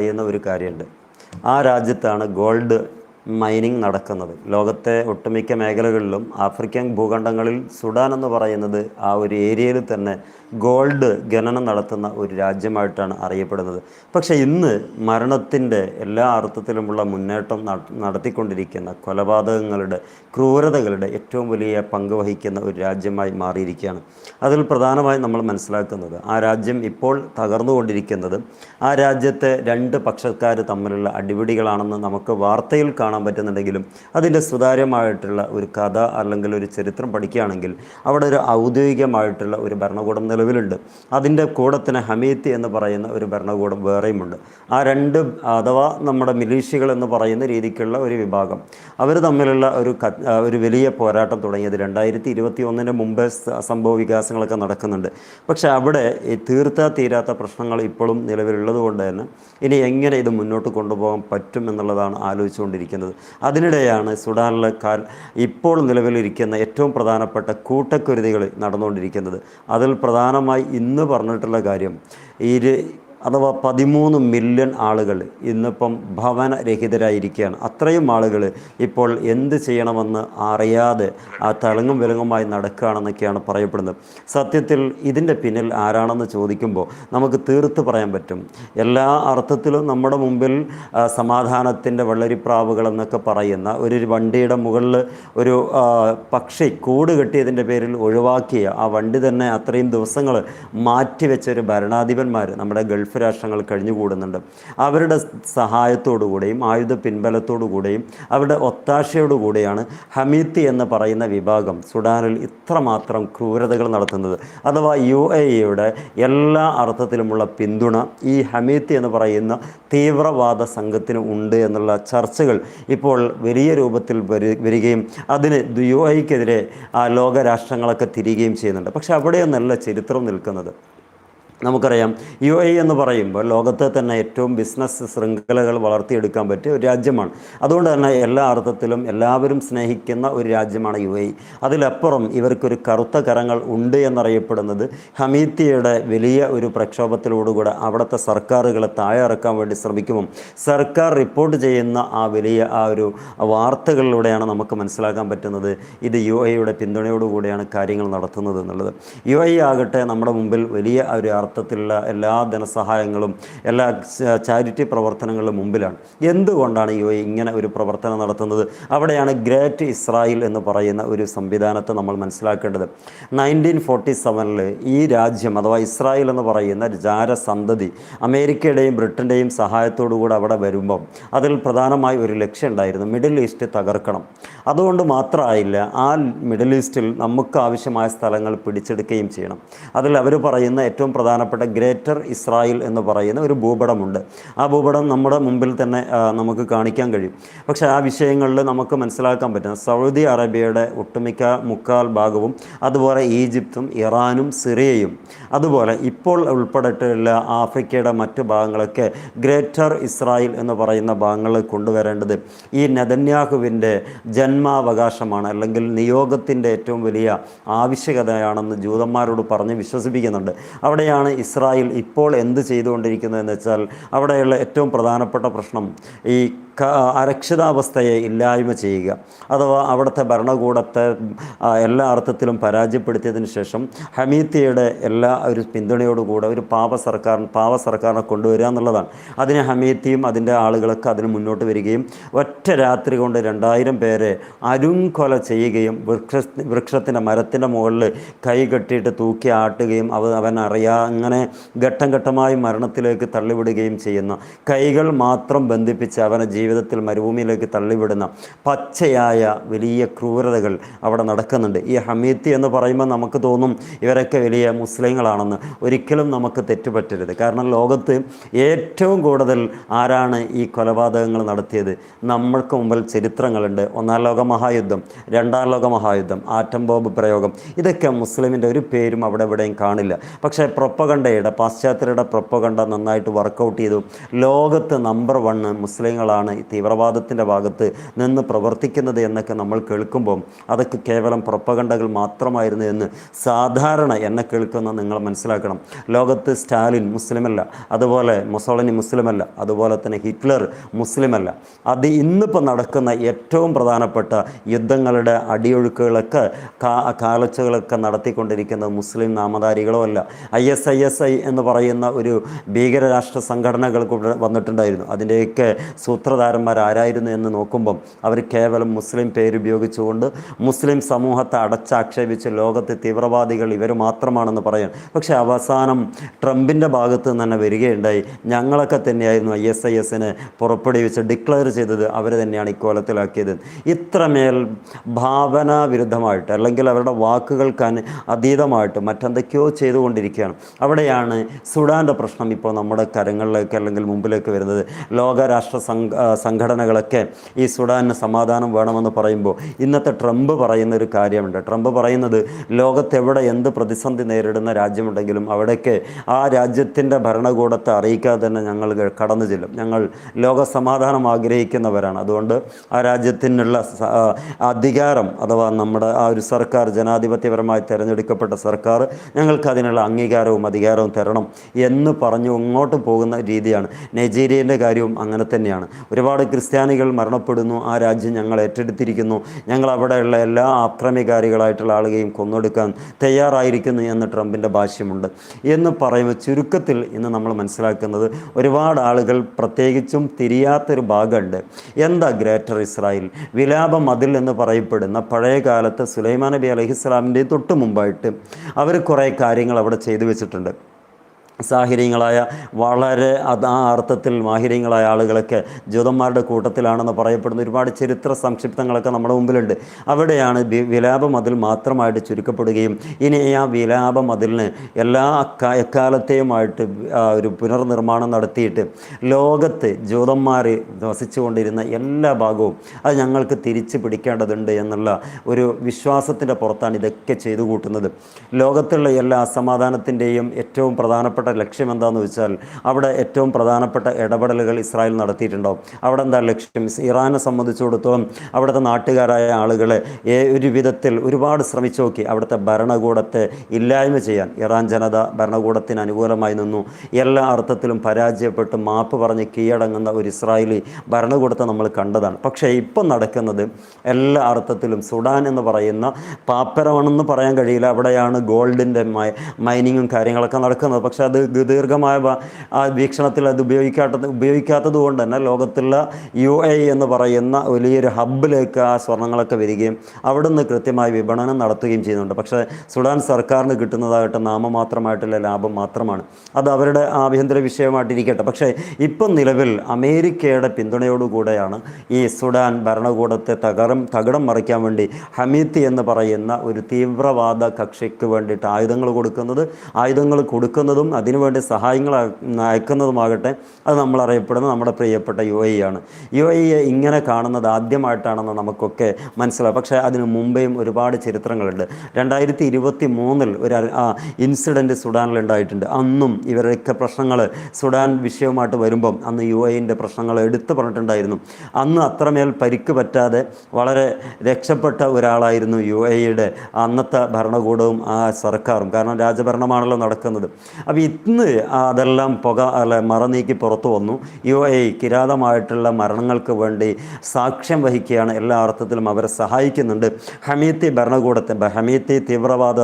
ചെയ്യുന്ന ഒരു കാര്യമുണ്ട്. ആ രാജ്യത്താണ് ഗോൾഡ് മൈനിങ് നടക്കുന്നത്. ലോകത്തെ ഒട്ടുമിക്ക മേഖലകളിലും ആഫ്രിക്കൻ ഭൂഖണ്ഡങ്ങളിൽ സുഡാൻ എന്ന് പറയുന്നത് ആ ഒരു ഏരിയയിൽ തന്നെ ഗോൾഡ് ഖനനം നടത്തുന്ന ഒരു രാജ്യമായിട്ടാണ് അറിയപ്പെടുന്നത്. പക്ഷേ ഇന്ന് മരണത്തിന്റെ എല്ലാ അർത്ഥത്തിലുമുള്ള മുന്നേറ്റം നടത്തിക്കൊണ്ടിരിക്കുന്ന കൊലപാതകങ്ങളുടെ ക്രൂരതകളുടെ ഏറ്റവും വലിയ പങ്ക് വഹിക്കുന്ന ഒരു രാജ്യമായി മാറിയിരിക്കുകയാണ്. അതിൽ പ്രധാനമായും നമ്മൾ മനസ്സിലാക്കുന്നത് ആ രാജ്യം ഇപ്പോൾ തകർന്നുകൊണ്ടിരിക്കുന്നത് ആ രാജ്യത്തെ രണ്ട് പക്ഷക്കാർ തമ്മിലുള്ള അടിപിടികളാണെന്ന് നമുക്ക് വാർത്തയിൽ കാണാൻ പറ്റുന്നുണ്ടെങ്കിലും അതിന്റെ സുതാര്യമായിട്ടുള്ള ഒരു കഥ അല്ലെങ്കിൽ ഒരു ചരിത്രം പഠിക്കുകയാണെങ്കിൽ അവിടെ ഒരു ഔദ്യോഗികമായിട്ടുള്ള ഒരു ഭരണകൂടം നിലവിലുണ്ട്. അതിന്റെ കൂടെ തന്നെ ഹമീത്തി എന്ന് പറയുന്ന ഒരു ഭരണകൂടം വേറെയുമുണ്ട്. ആ രണ്ട് അഥവാ നമ്മുടെ മിലീഷ്യകൾ എന്ന് പറയുന്ന രീതിക്കുള്ള ഒരു വിഭാഗം. അവർ തമ്മിലുള്ള ഒരു ഒരു വലിയ പോരാട്ടം തുടങ്ങിയത് രണ്ടായിരത്തി ഇരുപത്തി ഒന്നിന് മുമ്പേ സംഭവ വികാസങ്ങളൊക്കെ നടക്കുന്നുണ്ട്. പക്ഷേ അവിടെ ഈ തീർത്താ തീരാത്ത പ്രശ്നങ്ങൾ ഇപ്പോഴും നിലവിലുള്ളത് കൊണ്ട് തന്നെ ഇനി എങ്ങനെ ഇത് മുന്നോട്ട് കൊണ്ടുപോകാൻ പറ്റും എന്നുള്ളതാണ് ആലോചിച്ചുകൊണ്ടിരിക്കുന്നത്. അതിനിടെയാണ് സുഡാനിലെ കാൽ ഇപ്പോൾ നിലവിലിരിക്കുന്ന ഏറ്റവും പ്രധാനപ്പെട്ട കൂട്ടക്കുരുതികൾ നടന്നുകൊണ്ടിരിക്കുന്നത്. അതിൽ പ്രധാനമായി ഇന്ന് പറഞ്ഞിട്ടുള്ള കാര്യം ഈ അഥവാ പതിമൂന്ന് മില്യൺ ആളുകൾ ഇന്നിപ്പം ഭവനരഹിതരായിരിക്കുകയാണ്. അത്രയും ആളുകൾ ഇപ്പോൾ എന്ത് ചെയ്യണമെന്ന് അറിയാതെ ആ തളങ്ങും വിലങ്ങുമായി നടക്കുകയാണെന്നൊക്കെയാണ് പറയപ്പെടുന്നത്. സത്യത്തിൽ ഇതിന്റെ പിന്നിൽ ആരാണെന്ന് ചോദിക്കുമ്പോൾ നമുക്ക് തീർത്ത് പറയാൻ പറ്റും. എല്ലാ അർത്ഥത്തിലും നമ്മുടെ മുമ്പിൽ സമാധാനത്തിന്റെ വെള്ളരിപ്രാവുകൾ എന്നൊക്കെ പറയുന്ന ഒരു വണ്ടിയുടെ മുകളിൽ ഒരു പക്ഷി കൂട് കെട്ടിയതിന്റെ പേരിൽ ഒഴിവാക്കിയ ആ വണ്ടി തന്നെ അത്രയും ദിവസങ്ങൾ മാറ്റിവെച്ച ഒരു ഭരണാധിപന്മാർ നമ്മുടെ ഗൾഫ് രാഷ്ട്രങ്ങൾ കഴിഞ്ഞുകൂടുന്നുണ്ട്. അവരുടെ സഹായത്തോടുകൂടെയും ആയുധ പിൻബലത്തോടുകൂടെയും അവരുടെ ഒത്താശയോടുകൂടെയാണ് ഹമീത്തി എന്ന് പറയുന്ന വിഭാഗം സുഡാനിൽ ഇത്രമാത്രം ക്രൂരതകൾ നടത്തുന്നത്. അഥവാ യു എ ഇയുടെ എല്ലാ അർത്ഥത്തിലുമുള്ള പിന്തുണ ഈ ഹമീത്തി എന്ന് പറയുന്ന തീവ്രവാദ സംഘത്തിന് ഉണ്ട് എന്നുള്ള ചർച്ചകൾ ഇപ്പോൾ വലിയ രൂപത്തിൽ വരി വരികയും അതിന് യു എക്കെതിരെ ആ ലോകരാഷ്ട്രങ്ങളൊക്കെ തിരികുകയും ചെയ്യുന്നുണ്ട്. പക്ഷേ അവിടെയൊന്നല്ല ചരിത്രം നിൽക്കുന്നത്. നമുക്കറിയാം യു എ എന്ന് പറയുമ്പോൾ ലോകത്തെ തന്നെ ഏറ്റവും ബിസിനസ് ശൃംഖലകൾ വളർത്തിയെടുക്കാൻ പറ്റിയ ഒരു രാജ്യമാണ്. അതുകൊണ്ട് തന്നെ എല്ലാ അർത്ഥത്തിലും എല്ലാവരും സ്നേഹിക്കുന്ന ഒരു രാജ്യമാണ് യു എ. അതിലപ്പുറം ഇവർക്കൊരു കറുത്ത കരങ്ങൾ ഉണ്ട് എന്നറിയപ്പെടുന്നത് ഹമീത്തിയുടെ വലിയ ഒരു പ്രക്ഷോഭത്തിലോടുകൂടെ അവിടുത്തെ സർക്കാരുകളെ താഴെ ഇറക്കാൻ വേണ്ടി ശ്രമിക്കുമ്പം സർക്കാർ റിപ്പോർട്ട് ചെയ്യുന്ന ആ വലിയ ആ ഒരു വാർത്തകളിലൂടെയാണ് നമുക്ക് മനസ്സിലാക്കാൻ പറ്റുന്നത്. ഇത് യു എയുടെ പിന്തുണയോടുകൂടിയാണ് കാര്യങ്ങൾ നടത്തുന്നത് എന്നുള്ളത്. യു എ ആകട്ടെ നമ്മുടെ മുമ്പിൽ വലിയ ഒരു അർത്ഥത്തിലുള്ള എല്ലാ ധനസഹായങ്ങളും എല്ലാ ചാരിറ്റി പ്രവർത്തനങ്ങളും മുമ്പിലാണ്. എന്തുകൊണ്ടാണ് യു ഇങ്ങനെ ഒരു പ്രവർത്തനം നടത്തുന്നത്? അവിടെയാണ് ഗ്രേറ്റ് ഇസ്രായേൽ എന്ന് പറയുന്ന ഒരു സംവിധാനത്തെ നമ്മൾ മനസ്സിലാക്കേണ്ടത്. നയന്റീൻ ഫോർട്ടി സെവനിൽ ഈ രാജ്യം അഥവാ ഇസ്രായേൽ എന്ന് പറയുന്ന ജാരസന്തതി അമേരിക്കയുടെയും ബ്രിട്ടന്റെയും സഹായത്തോടുകൂടി അവിടെ വരുമ്പം അതിൽ പ്രധാനമായി ഒരു ലക്ഷ്യം ഉണ്ടായിരുന്നു മിഡിൽ ഈസ്റ്റ് തകർക്കണം. അതുകൊണ്ട് മാത്രമായില്ല ആ മിഡിൽ ഈസ്റ്റിൽ നമുക്ക് ആവശ്യമായ സ്ഥലങ്ങൾ പിടിച്ചെടുക്കുകയും ചെയ്യണം. അതിൽ അവർ പറയുന്ന ഏറ്റവും പ്രധാനപ്പെട്ട ഗ്രേറ്റർ ഇസ്രായേൽ എന്ന് പറയുന്ന ഒരു ഭൂപടമുണ്ട്. ആ ഭൂപടം നമ്മുടെ മുമ്പിൽ തന്നെ നമുക്ക് കാണിക്കാൻ കഴിയും. പക്ഷേ ആ വിഷയങ്ങളിൽ നമുക്ക് മനസ്സിലാക്കാൻ പറ്റും സൗദി അറേബ്യയുടെ ഒട്ടുമിക്ക മുക്കാൽ ഭാഗവും അതുപോലെ ഈജിപ്തും ഇറാനും സിറിയയും അതുപോലെ ഇപ്പോൾ ഉൾപ്പെട്ടിട്ടുള്ള ആഫ്രിക്കയുടെ മറ്റ് ഭാഗങ്ങളൊക്കെ ഗ്രേറ്റർ ഇസ്രായേൽ എന്ന് പറയുന്ന ഭാഗങ്ങളിൽ കൊണ്ടുവരേണ്ടത് ഈ നെതന്യാഹുവിന്റെ ജന്മാവകാശമാണ്. അല്ലെങ്കിൽ നിയോഗത്തിന്റെ ഏറ്റവും വലിയ ആവശ്യകതയാണെന്ന് ജൂതന്മാരോട് പറഞ്ഞ് വിശ്വസിപ്പിക്കുന്നുണ്ട്. അവിടെയാണ് ഇസ്രായേൽ ഇപ്പോൾ എന്ത് ചെയ്തുകൊണ്ടിരിക്കുന്നതെന്ന് വെച്ചാൽ അവിടെയുള്ള ഏറ്റവും പ്രധാനപ്പെട്ട പ്രശ്നം ഈ അരക്ഷിതാവസ്ഥയെ ഇല്ലായ്മ ചെയ്യുക. അഥവാ അവിടുത്തെ ഭരണകൂടത്തെ എല്ലാ അർത്ഥത്തിലും പരാജയപ്പെടുത്തിയതിന് ശേഷം ഹമീത്തിയുടെ എല്ലാ ഒരു പിന്തുണയോടുകൂടെ ഒരു പാവ സർക്കാർ പാവ സർക്കാരിനെ കൊണ്ടുവരിക എന്നുള്ളതാണ്. അതിന് ഹമീത്തിയും അതിന്റെ ആളുകളൊക്കെ അതിന് മുന്നോട്ട് വരികയും ഒറ്റ രാത്രി കൊണ്ട് രണ്ടായിരം പേരെ അരുംകൊല ചെയ്യുകയും വൃക്ഷ വൃക്ഷത്തിന്റെ മരത്തിന്റെ മുകളിൽ കൈ കെട്ടിയിട്ട് തൂക്കി ആട്ടുകയും അവ അവൻ അറിയാ അങ്ങനെ ഘട്ടം ഘട്ടമായി മരണത്തിലേക്ക് തള്ളിവിടുകയും ചെയ്യുന്ന കൈകൾ മാത്രം ബന്ധിപ്പിച്ച് അവനെ ജീവിതത്തിൽ മരുഭൂമിയിലേക്ക് തള്ളിവിടുന്ന പച്ചയായ വലിയ ക്രൂരതകൾ അവിടെ നടക്കുന്നുണ്ട്. ഈ ഹമീത്തി എന്ന് പറയുമ്പോൾ നമുക്ക് തോന്നും ഇവരൊക്കെ വലിയ മുസ്ലിങ്ങളാണെന്ന്. ഒരിക്കലും നമുക്ക് തെറ്റുപറ്റരുത്. കാരണം ലോകത്ത് ഏറ്റവും കൂടുതൽ ആരാണ് ഈ കൊലപാതകങ്ങൾ നടത്തിയത്? നമ്മൾക്ക് മുമ്പിൽ ചരിത്രങ്ങളുണ്ട്. ഒന്നാം ലോക മഹായുദ്ധം രണ്ടാം ലോക മഹായുദ്ധം ആറ്റം ബോംബ് പ്രയോഗം. ഇതൊക്കെ മുസ്ലിമിന്റെ ഒരു പേരും അവിടെ എവിടെയും കാണില്ല. പക്ഷേ പ്രൊപ്പകണ്ടയുടെ പാശ്ചാത്യരുടെ പ്രൊപ്പകണ്ട നന്നായിട്ട് വർക്കൗട്ട് ചെയ്തു. ലോകത്ത് നമ്പർ വണ്ണ് മുസ്ലിങ്ങളാണ് ആളുകളാണ് ഈ തീവ്രവാദത്തിന്റെ ഭാഗത്ത് നിന്ന് പ്രവർത്തിക്കുന്നത് എന്നൊക്കെ നമ്മൾ കേൾക്കുമ്പോൾ അതൊക്കെ കേവലം പ്രൊപ്പകണ്ടകൾ മാത്രമായിരുന്നു എന്ന് സാധാരണ എന്നെ കേൾക്കുന്ന നിങ്ങൾ മനസ്സിലാക്കണം. ലോകത്ത് സ്റ്റാലിൻ മുസ്ലിമല്ല അതുപോലെ മൊസോളിനി മുസ്ലിമല്ല അതുപോലെ തന്നെ ഹിറ്റ്ലർ മുസ്ലിമല്ല. അത് ഇന്നിപ്പോൾ നടക്കുന്ന ഏറ്റവും പ്രധാനപ്പെട്ട യുദ്ധങ്ങളുടെ അടിയൊഴുക്കുകളൊക്കെ കാ കാലച്ചകളൊക്കെ നടത്തിക്കൊണ്ടിരിക്കുന്നത് മുസ്ലിം നാമധാരികളോ അല്ല I S I S I എന്ന് പറയുന്ന ഒരു ഭീകരരാഷ്ട്ര സംഘടനകൾ വന്നിട്ടുണ്ടായിരുന്നു. അതിന്റെയൊക്കെ സൂത്രധാരന്മാർ ആരായിരുന്നു എന്ന് നോക്കുമ്പം അവർ കേവലം മുസ്ലിം പേരുപയോഗിച്ചുകൊണ്ട് മുസ്ലിം സമൂഹത്തെ അടച്ചാക്ഷേപിച്ച് ലോകത്തെ തീവ്രവാദികൾ ഇവർ മാത്രമാണെന്ന് പറയാൻ. പക്ഷേ അവസാനം ട്രംപിന്റെ ഭാഗത്ത് നിന്ന് തന്നെ വരികയുണ്ടായി. ഞങ്ങളൊക്കെ തന്നെയായിരുന്നു ഐ എസ് ഐ എസിനെ പുറപ്പെടുവിച്ച് ഡിക്ലെയർ ചെയ്തത് അവർ തന്നെയാണ് ഇക്കോലത്തിലാക്കിയത്. ഇത്രമേൽ ഭാവന വിരുദ്ധമായിട്ട് അല്ലെങ്കിൽ അവരുടെ വാക്കുകൾക്ക് അതീതമായിട്ട് മറ്റെന്തൊക്കെയോ ചെയ്തുകൊണ്ടിരിക്കുകയാണ്. അവിടെയാണ് സുഡാന്റെ പ്രശ്നം ഇപ്പോൾ നമ്മുടെ കരങ്ങളിലേക്ക് അല്ലെങ്കിൽ മുമ്പിലേക്ക് വരുന്നത്. ലോകരാഷ്ട്ര സംഘ സംഘടനകളൊക്കെ ഈ സുഡാനിന് സമാധാനം വേണമെന്ന് പറയുമ്പോൾ ഇന്നത്തെ ട്രംപ് പറയുന്ന ഒരു കാര്യമുണ്ട്. ട്രംപ് പറയുന്നത് ലോകത്തെവിടെ എന്ത് പ്രതിസന്ധി നേരിടുന്ന രാജ്യമുണ്ടെങ്കിലും അവിടേക്ക് ആ രാജ്യത്തിന്റെ ഭരണകൂടത്തെ അറിയിക്കാതെ തന്നെ ഞങ്ങൾ കടന്നു ചെല്ലും. ഞങ്ങൾ ലോക സമാധാനം ആഗ്രഹിക്കുന്നവരാണ്. അതുകൊണ്ട് ആ രാജ്യത്തിനുള്ള അധികാരം അഥവാ നമ്മുടെ ആ ഒരു സർക്കാർ ജനാധിപത്യപരമായി തിരഞ്ഞെടുക്കപ്പെട്ട സർക്കാർ ഞങ്ങൾക്ക് അതിനുള്ള അംഗീകാരവും അധികാരവും തരണം എന്ന് പറഞ്ഞു ഇങ്ങോട്ട് പോകുന്ന രീതിയാണ്. നൈജീരിയന്റെ കാര്യവും അങ്ങനെ തന്നെയാണ്. ഒരുപാട് ക്രിസ്ത്യാനികൾ മരണപ്പെടുന്നു. ആ രാജ്യം ഞങ്ങൾ ഏറ്റെടുത്തിരിക്കുന്നു. ഞങ്ങൾ അവിടെയുള്ള എല്ലാ ആക്രമികാരികളായിട്ടുള്ള ആളുകളെയും കൊന്നൊടുക്കാൻ തയ്യാറായിരിക്കുന്നു എന്ന് ട്രംപിന്റെ ഭാഷ്യമുണ്ട്. എന്ന് പറയുമ്പോൾ ചുരുക്കത്തിൽ ഇന്ന് നമ്മൾ മനസ്സിലാക്കുന്നത് ഒരുപാട് ആളുകൾ പ്രത്യേകിച്ചും തിരിയാത്തൊരു ഭാഗമുണ്ട്. എന്താ ഗ്രേറ്റർ ഇസ്രായേൽ? വിലാപ മതിൽ എന്ന് പറയപ്പെടുന്ന പഴയ കാലത്ത് സുലൈമാൻ നബി അലഹിസ്ലാമിന്റെ തൊട്ട് മുമ്പായിട്ട് അവർ കുറേ കാര്യങ്ങൾ അവിടെ ചെയ്തു വെച്ചിട്ടുണ്ട്. സാഹിര്യങ്ങളായ വളരെ ആ അർത്ഥത്തിൽ മാഹിര്യങ്ങളായ ആളുകളൊക്കെ ജ്യോതന്മാരുടെ കൂട്ടത്തിലാണെന്ന് പറയപ്പെടുന്ന ഒരുപാട് ചരിത്ര സംക്ഷിപ്തങ്ങളൊക്കെ നമ്മുടെ മുമ്പിലുണ്ട്. അവിടെയാണ് വിലാപ മതിൽ മാത്രമായിട്ട് ചുരുക്കപ്പെടുകയും ഇനി ആ വിലാപ മതിലിന് എല്ലാ എക്കാലത്തെയുമായിട്ട് ഒരു പുനർനിർമ്മാണം നടത്തിയിട്ട് ലോകത്ത് ജൂതന്മാർ വസിച്ചുകൊണ്ടിരുന്ന എല്ലാ ഭാഗവും അത് ഞങ്ങൾക്ക് തിരിച്ചു പിടിക്കേണ്ടതുണ്ട് എന്നുള്ള ഒരു വിശ്വാസത്തിന്റെ പുറത്താണ് ഇതൊക്കെ ചെയ്തു കൂട്ടുന്നത് ലോകത്തുള്ള എല്ലാ അസമാധാനത്തിന്റെയും ഏറ്റവും പ്രധാനപ്പെട്ട ലക്ഷ്യം എന്താണെന്ന് വെച്ചാൽ അവിടെ ഏറ്റവും പ്രധാനപ്പെട്ട ഇടപെടലുകൾ ഇസ്രായേൽ നടത്തിയിട്ടുണ്ടാവും അവിടെ എന്താ ലക്ഷ്യം? ഇറാനെ സംബന്ധിച്ചിടത്തോളം അവിടുത്തെ നാട്ടുകാരായ ആളുകളെ ഒരു വിധത്തിൽ ഒരുപാട് ശ്രമിച്ചു നോക്കി. അവിടുത്തെ ഭരണകൂടത്തെ ഇല്ലായ്മ ചെയ്യാൻ. ഇറാൻ ജനത ഭരണകൂടത്തിന് അനുകൂലമായി നിന്നു. എല്ലാ അർത്ഥത്തിലും പരാജയപ്പെട്ട് മാപ്പ് പറഞ്ഞ് കീഴടങ്ങുന്ന ഒരു ഇസ്രായേലി ഭരണകൂടത്തെ നമ്മൾ കണ്ടതാണ്. പക്ഷേ ഇപ്പം നടക്കുന്നത് എല്ലാ അർത്ഥത്തിലും സുഡാൻ എന്ന് പറയുന്ന പാപ്പരമാണെന്ന് പറയാൻ കഴിയില്ല. അവിടെയാണ് ഗോൾഡിന്റെ മൈനിങ്ങും കാര്യങ്ങളൊക്കെ നടക്കുന്നത്. പക്ഷേ അത് ദീർഘമായ ആ വീക്ഷണത്തിൽ അത് ഉപയോഗിക്കാത്തത് ഉപയോഗിക്കാത്തത് കൊണ്ട് തന്നെ ലോകത്തുള്ള യു എ എന്ന് പറയുന്ന വലിയൊരു ഹബ്ബിലേക്ക് ആ സ്വർണങ്ങളൊക്കെ വരികയും അവിടുന്ന് കൃത്യമായി വിപണനം നടത്തുകയും ചെയ്യുന്നുണ്ട്. പക്ഷേ സുഡാൻ സർക്കാരിന് കിട്ടുന്നതാകട്ടെ നാമമാത്രമായിട്ടുള്ള ലാഭം മാത്രമാണ്. അത് അവരുടെ ആഭ്യന്തര വിഷയമായിട്ടിരിക്കട്ടെ. പക്ഷേ ഇപ്പം നിലവിൽ അമേരിക്കയുടെ പിന്തുണയോടുകൂടെയാണ് ഈ സുഡാൻ ഭരണകൂടത്തെ തകരം തകിടം മറിക്കാൻ വേണ്ടി ഹമീത്തി എന്ന് പറയുന്ന ഒരു തീവ്രവാദ കക്ഷിക്ക് വേണ്ടിയിട്ട് ആയുധങ്ങൾ കൊടുക്കുന്നത്. ആയുധങ്ങൾ കൊടുക്കുന്നതും അതിനുവേണ്ടി സഹായങ്ങൾ അയക്കുന്നതുമാകട്ടെ അത് നമ്മൾ അറിയപ്പെടുന്ന നമ്മുടെ പ്രിയപ്പെട്ട യു എ ആണ് യു എ ഇങ്ങനെ കാണുന്നത് ആദ്യമായിട്ടാണെന്ന് നമുക്കൊക്കെ മനസ്സിലാവും. പക്ഷേ അതിന് മുമ്പേയും ഒരുപാട് ചരിത്രങ്ങളുണ്ട്. രണ്ടായിരത്തി ഇരുപത്തി മൂന്നിൽ ഒരു ഇൻസിഡന്റ് സുഡാനിൽ ഉണ്ടായിട്ടുണ്ട്. അന്നും ഇവരൊക്കെ പ്രശ്നങ്ങൾ സുഡാൻ വിഷയവുമായിട്ട് വരുമ്പം അന്ന് യു എന്റെ പ്രശ്നങ്ങൾ എടുത്തു പറഞ്ഞിട്ടുണ്ടായിരുന്നു. അന്ന് അത്രമേൽ പരിക്ക് പറ്റാതെ വളരെ രക്ഷപ്പെട്ട ഒരാളായിരുന്നു യു എയുടെ അന്നത്തെ ഭരണകൂടവും ആ സർക്കാരും. കാരണം രാജഭരണമാണല്ലോ നടക്കുന്നത്. അപ്പോൾ ഇന്ന് അതെല്ലാം പുക അല്ല മറനീക്കി പുറത്തു വന്നു. യു എ കിരാതമായിട്ടുള്ള മരണങ്ങൾക്ക് വേണ്ടി സാക്ഷ്യം വഹിക്കുകയാണ്. എല്ലാ അർത്ഥത്തിലും അവരെ സഹായിക്കുന്നുണ്ട്. ഹമീത്തി ഭരണകൂടത്തെ ഹമീത്തി തീവ്രവാദ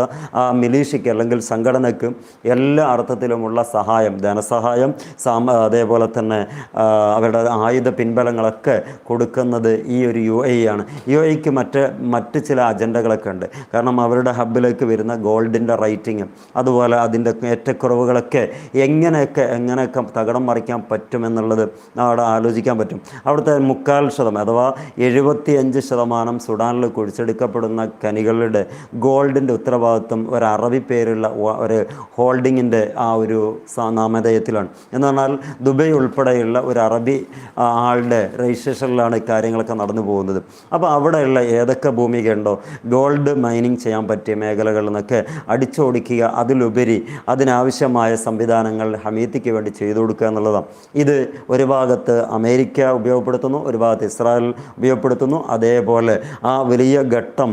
മിലീഷയ്ക്ക് അല്ലെങ്കിൽ സംഘടനയ്ക്ക് എല്ലാ അർത്ഥത്തിലുമുള്ള സഹായം ധനസഹായം സാമ അതേപോലെ തന്നെ അവരുടെ ആയുധ പിൻബലങ്ങളൊക്കെ കൊടുക്കുന്നത് ഈ ഒരു യു എ ആണ്. യു എക്ക് മറ്റ് മറ്റ് ചില അജണ്ടകളൊക്കെ ഉണ്ട്. കാരണം അവരുടെ ഹബ്ബിലേക്ക് വരുന്ന ഗോൾഡിന്റെ റൈറ്റിങ് അതുപോലെ അതിന്റെ ഏറ്റക്കുറവുകളൊക്കെ എങ്ങനെയൊക്കെ എങ്ങനെയൊക്കെ തകടം മറിക്കാൻ പറ്റുമെന്നുള്ളത് അവിടെ ആലോചിക്കാൻ പറ്റും. അവിടുത്തെ മുക്കാൽ ശതമാനം അഥവാ എഴുപത്തി അഞ്ച് ശതമാനം സുഡാനിൽ കുഴിച്ചെടുക്കപ്പെടുന്ന കനികളുടെ ഗോൾഡിന്റെ ഉത്തരവാദിത്വം ഒരു അറബി പേരുള്ള ഒരു ഹോൾഡിങ്ങിന്റെ ആ ഒരു നാമധേയത്തിലാണ്. എന്ന് പറഞ്ഞാൽ ദുബൈ ഉൾപ്പെടെയുള്ള ഒരു അറബി ആളുടെ രജിസ്ട്രേഷനിലാണ് കാര്യങ്ങളൊക്കെ നടന്നു പോകുന്നത്. അപ്പോൾ അവിടെയുള്ള ഏതൊക്കെ ഭൂമികയുണ്ടോ ഗോൾഡ് മൈനിങ് ചെയ്യാൻ പറ്റിയ മേഖലകളിൽ നിന്നൊക്കെ അടിച്ചോടിക്കുക അതിലുപരി അതിനാവശ്യമായ ക്രൂരമായ സംവിധാനങ്ങൾ ഹമീത്തിക്ക് വേണ്ടി ചെയ്തു കൊടുക്കുക എന്നുള്ളതാണ്. ഇത് ഒരു ഭാഗത്ത് അമേരിക്ക ഉപയോഗപ്പെടുത്തുന്നു ഒരു ഭാഗത്ത് ഇസ്രായേൽ ഉപയോഗപ്പെടുത്തുന്നു. അതേപോലെ ആ വലിയ ഘട്ടം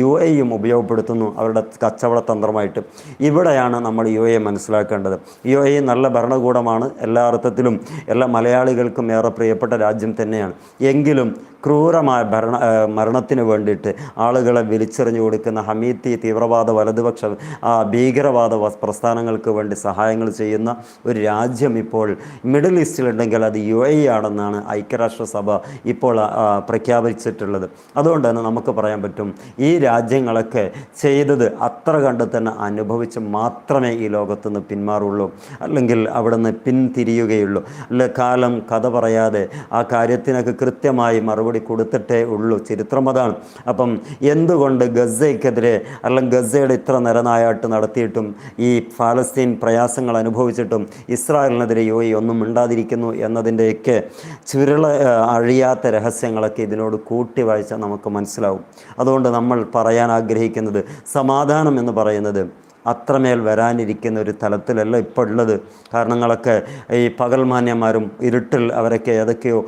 യു എയും ഉപയോഗപ്പെടുത്തുന്നു അവരുടെ കച്ചവട തന്ത്രമായിട്ട്. ഇവിടെയാണ് നമ്മൾ യു എ മനസ്സിലാക്കേണ്ടത്. യു എ നല്ല ഭരണകൂടമാണ്. എല്ലാ അർത്ഥത്തിലും എല്ലാ മലയാളികൾക്കും ഏറെ പ്രിയപ്പെട്ട രാജ്യം തന്നെയാണ്. എങ്കിലും ക്രൂരമായ ഭരണ മരണത്തിന് വേണ്ടിയിട്ട് ആളുകളെ വിളിച്ചെറിഞ്ഞു കൊടുക്കുന്ന ഹമീത്തി തീവ്രവാദ വലതുപക്ഷ ഭീകരവാദ പ്രസ്ഥാനങ്ങൾക്ക് വേണ്ടി സഹായങ്ങൾ ചെയ്യുന്ന ഒരു രാജ്യം ഇപ്പോൾ മിഡിൽ ഈസ്റ്റിലുണ്ടെങ്കിൽ അത് യു എ ആണെന്നാണ് ഐക്യരാഷ്ട്രസഭ ഇപ്പോൾ പ്രഖ്യാപിച്ചിട്ടുള്ളത്. അതുകൊണ്ട് തന്നെ നമുക്ക് പറയാൻ പറ്റും ഈ രാജ്യങ്ങളൊക്കെ ചെയ്തത് അത്ര കണ്ട് തന്നെ അനുഭവിച്ച് മാത്രമേ ഈ ലോകത്തുനിന്ന് പിന്മാറുള്ളൂ. അല്ലെങ്കിൽ അവിടെ നിന്ന് പിന്തിരിയുകയുള്ളൂ. അല്ല കാലം കഥ പറയാതെ ആ കാര്യത്തിനൊക്കെ കൃത്യമായി മറുപടി കൊടുത്തിട്ടേ ഉള്ളൂ. ചരിത്രം അതാണ്. അപ്പം എന്തുകൊണ്ട് ഗസയ്ക്കെതിരെ അല്ലെങ്കിൽ ഗസയുടെ ഇത്ര നിരനായാട്ട് നടത്തിയിട്ടും ഈ ഫലസ്തീൻ പ്രയാസങ്ങൾ അനുഭവിച്ചിട്ടും ഇസ്രായേലിനെതിരെ യു എ ഒന്നും മിണ്ടാതിരിക്കുന്നു എന്നതിന്റെയൊക്കെ ചുരുള അഴിയാത്ത രഹസ്യങ്ങളൊക്കെ ഇതിനോട് കൂട്ടി വായിച്ചാൽ നമുക്ക് മനസ്സിലാവും. അതുകൊണ്ട് നമ്മൾ പറയാൻ ആഗ്രഹിക്കുന്നത് സമാധാനം എന്ന് പറയുന്നത് അത്രമേൽ വരാനിരിക്കുന്ന ഒരു തലത്തിലല്ല ഇപ്പോൾ ഉള്ളത് കാരണങ്ങളൊക്കെ ഈ പകൽമാന്യന്മാരും ഇരുട്ടിൽ അവരൊക്കെ ഏതൊക്കെയോ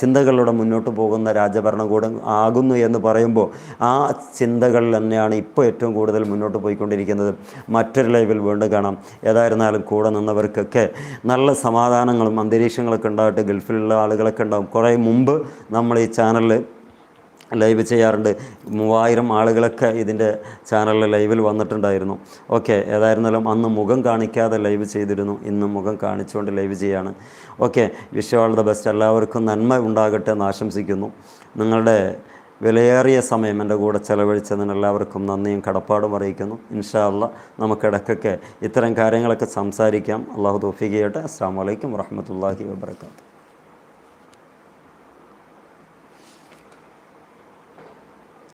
ചിന്തകളിലൂടെ മുന്നോട്ട് പോകുന്ന രാജഭരണകൂടം ആകുന്നു എന്ന് പറയുമ്പോൾ ആ ചിന്തകൾ തന്നെയാണ് ഇപ്പോൾ ഏറ്റവും കൂടുതൽ മുന്നോട്ട് പോയിക്കൊണ്ടിരിക്കുന്നത്. മറ്റൊരു ലൈവിൽ വീണ്ടും കാണാം. ഏതായിരുന്നാലും കൂടെ നിന്നവർക്കൊക്കെ നല്ല സമാധാനങ്ങളും അന്തരീക്ഷങ്ങളൊക്കെ ഉണ്ടാകട്ടെ. ഗൾഫിലുള്ള ആളുകളൊക്കെ ഉണ്ടാകും കുറേ മുമ്പ് നമ്മൾ ഈ ചാനലിൽ ലൈവ് ചെയ്യാറുണ്ട്. മൂവായിരം ആളുകളൊക്കെ ഇതിന്റെ ചാനലിൽ ലൈവിൽ വന്നിട്ടുണ്ടായിരുന്നു. ഓക്കെ ഏതായിരുന്നാലും അന്ന് മുഖം കാണിക്കാതെ ലൈവ് ചെയ്തിരുന്നു. ഇന്ന് മുഖം കാണിച്ചുകൊണ്ട് ലൈവ് ചെയ്യാണ്. Okay wish all the best എല്ലാവർക്കും നന്മ ഉണ്ടാകട്ടെ എന്ന് ആശംസിക്കുന്നു. നിങ്ങളുടെ വിലയേറിയ സമയം എന്റെ കൂടെ ചെലവഴിച്ചതിന് എല്ലാവർക്കും നന്ദിയും കടപ്പാടും അറിയിക്കുന്നു. ഇൻഷാല്ല നമുക്കിടയ്ക്കൊക്കെ ഇത്തരം കാര്യങ്ങളൊക്കെ സംസാരിക്കാം. അള്ളാഹു തോഫിക്ക് ചെയ്യട്ടെ. അസ്സാം വലൈക്കും വറഹമത്തല്ലാഹി വാബർക്കാത്തു